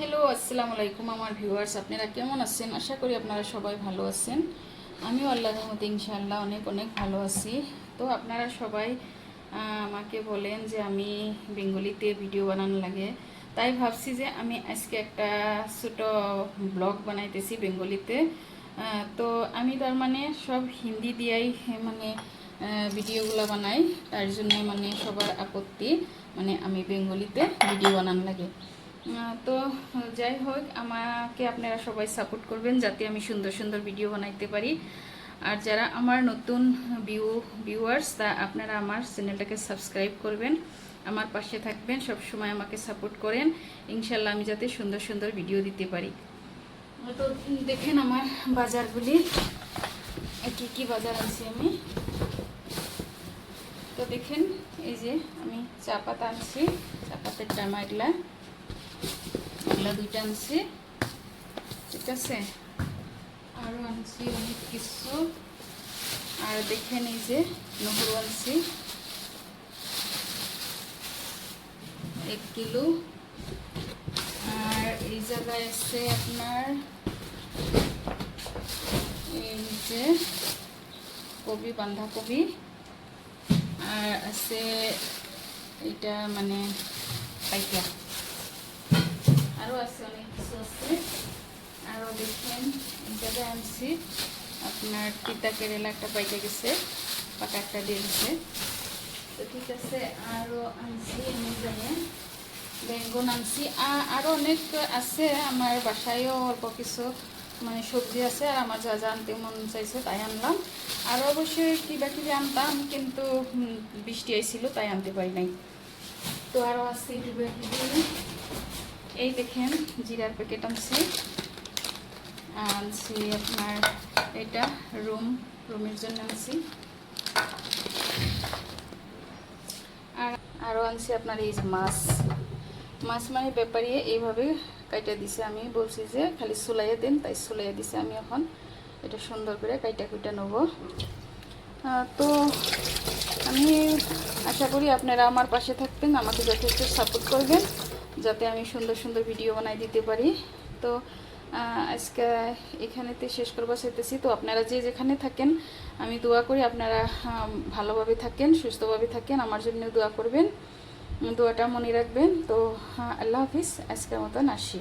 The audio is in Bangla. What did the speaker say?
হ্যালো আসসালামু আলাইকুম আমার ভিউয়ার্স আপনারা কেমন আছেন? আশা করি আপনারা সবাই ভালো আছেন। আমিও আল্লাহ রহমতে ইনশাআল্লাহ অনেক অনেক ভালো আছি। তো আপনারা সবাই আমাকে বলেন যে আমি বেঙ্গলিতে ভিডিও বানানো লাগে। তাই ভাবছি যে আমি আজকে একটা ছোট ব্লগ বানাইতেছি বেঙ্গলিতে। তো আমি তার মানে সব হিন্দি দিয়াই মানে ভিডিওগুলো বানাই। তার জন্য মানে সবার আপত্তি মানে আমি বেঙ্গলিতে ভিডিও বানান লাগে। তো যাই হোক, আমাকে আপনারা সবাই সাপোর্ট করবেন যাতে আমি সুন্দর সুন্দর ভিডিও বানাইতে পারি। আর যারা আমার নতুন ভিউ ভিউয়ার্স তা আপনারা আমার চ্যানেলটাকে সাবস্ক্রাইব করবেন। আমার পাশে থাকবেন সব সময় আমাকে সাপোর্ট করেন। ইনশাল্লাহ আমি যাতে সুন্দর সুন্দর ভিডিও দিতে পারি। তো দেখেন আমার বাজারগুলি, কি কি বাজার আছে আমি। তো দেখেন, এই যে আমি চা পাতা আনছি, চা পাতের টামা এগুলা। এগুলা দুইটা আনছি। ঠিক আছে? আরও আনছি অনেক কিছু। আর দেখেন এই যে নহরু আনছি। এক কিলো। আর এই জায়গায় আছে আপনার এই যে কবি বাঁধাকপি আর আছে এটা মানে পাইকা। আরও আছে অনেক কিছু আছে। আরও দেখেন এই আনছি আপনার তিতা কেরেলা একটা পাইকা গেছে পাকা একটা দিয়ে গেছে তো ঠিক আছে আরও আনছি এমনি জানে বেঙ্গন আনছি। আরও অনেক আছে আমার বাসায়ও অল্প কিছু মানে সবজি আছে আর আমার যা যা আনতে মন চাইছে, তাই আনলাম। আরও অবশ্যই কিবা কিবি আনতাম, কিন্তু বৃষ্টি আইছিল তাই আনতে পারি নাই। তো আরও আছে কিবা কিবি এই দেখেন, জিরার প্যাকেট আনছি। আনছি আপনার এটা রুম রুমের জন্য আনছি। আর আরও আনছি আপনার এই যে মাছ। মাছ মানে ব্যাপারী এইভাবে কাইটা দিছে আমি, বলছি যে খালি সুলাইয়ে দিন, তাই সুলাইয়ে দিছে আমি এখন। এটা সুন্দর করে কাইটা কুইটা নেব। তো আমি আশা করি আপনারা আমার পাশে থাকবেন, আমাকে যথেষ্ট সাপোর্ট করবেন। যাতে আমি সুন্দর সুন্দর ভিডিও বানাই দিতে পারি। তো আজকে এখানেতে শেষ করব, চাইতেছি তো আপনারা যে যেখানে থাকেন, আমি দোয়া করি আপনারা ভালোভাবে থাকেন, সুস্থভাবে থাকেন, আমার জন্য দোয়া করবেন। দোয়াটা মনে রাখবেন। তো আল্লাহ হাফিজ, আজকের মতন আসি।